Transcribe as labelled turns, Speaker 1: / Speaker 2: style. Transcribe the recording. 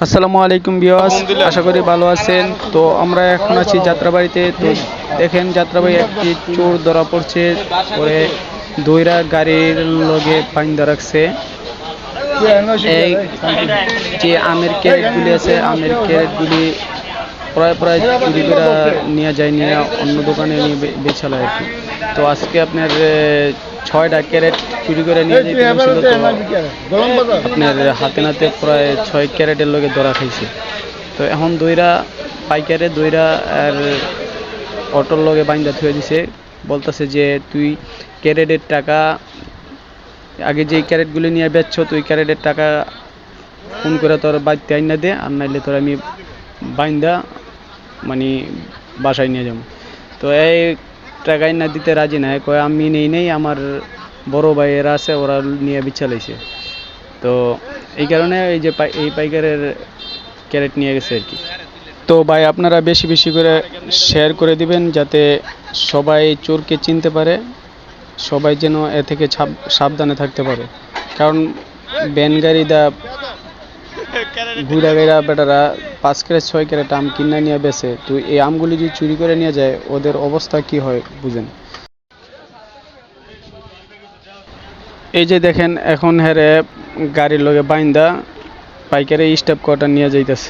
Speaker 1: আসসালামু আলাইকুম বিয়াস আশা করি ভালো আছেন। তো আমরা এখন আছি যাত্রাবাড়িতে। তো দেখেন যাত্রাবাড়ি একটি চোর ধরা পড়ছে পরে দইরা গাড়ির লগে পাইন্দা রাখছে। এই যে আমের ক্যারেটগুলি আছে আমের ক্যারেটগুলি প্রায় প্রায় চুরি করে নিয়ে যায় নিয়ে অন্য দোকানে নিয়ে বে- বেচালো আর কি। তো আজকে আপনার ছয়টা ক্যারেট চুরি করে নিয়ে তো আপনার হাতে নাতে প্রায় ছয় ক্যারেটের লগে ধরা খাইছে। তো এখন দইরা পাইকারে দইরা আর অটোর লগে বাইন্দা থুয়ে দিছে। বলতেছে যে তুই ক্যারেটের টাকা আগে যে ক্যারেটগুলি নিয়ে বেচছ তুই ক্যারেটের টাকা ফোন করে তোর বাড়িতে আইনা দে আর নাইলে তোর আমি বাইন্দা মানে বাসায় নিয়ে যাব। তো এই টাকা না দিতে রাজি নাই। কয়, আমি নেই নেই, আমার বড় ভাইয়েরা আছে, ওরা নিয়ে বিছালাইছে তো এই কারণে এই যে এই পাইকারের ক্যারেট নিয়ে গেছে আর কি। তো ভাই, আপনারা বেশি বেশি করে শেয়ার করে দিবেন যাতে সবাই চোরকে চিনতে পারে, সবাই যেন এ থেকে সাবধানে থাকতে পারে। কারণ ব্যান গাড়ি দা ঘুরা গাড়া বেটারা, পাঁচ ক্যারেট, ছয় ক্যারেট আম কিনে নিয়ে বেছে তো এই আমগুলি যদি চুরি করে নিয়ে যায়, ওদের অবস্থা কি হয় বুঝেন? এই যে দেখেন, এখন হেরে গাড়ির লগে বাইন্দা, পাইকারে স্টেপ কটা নিয়ে যাইতেছে।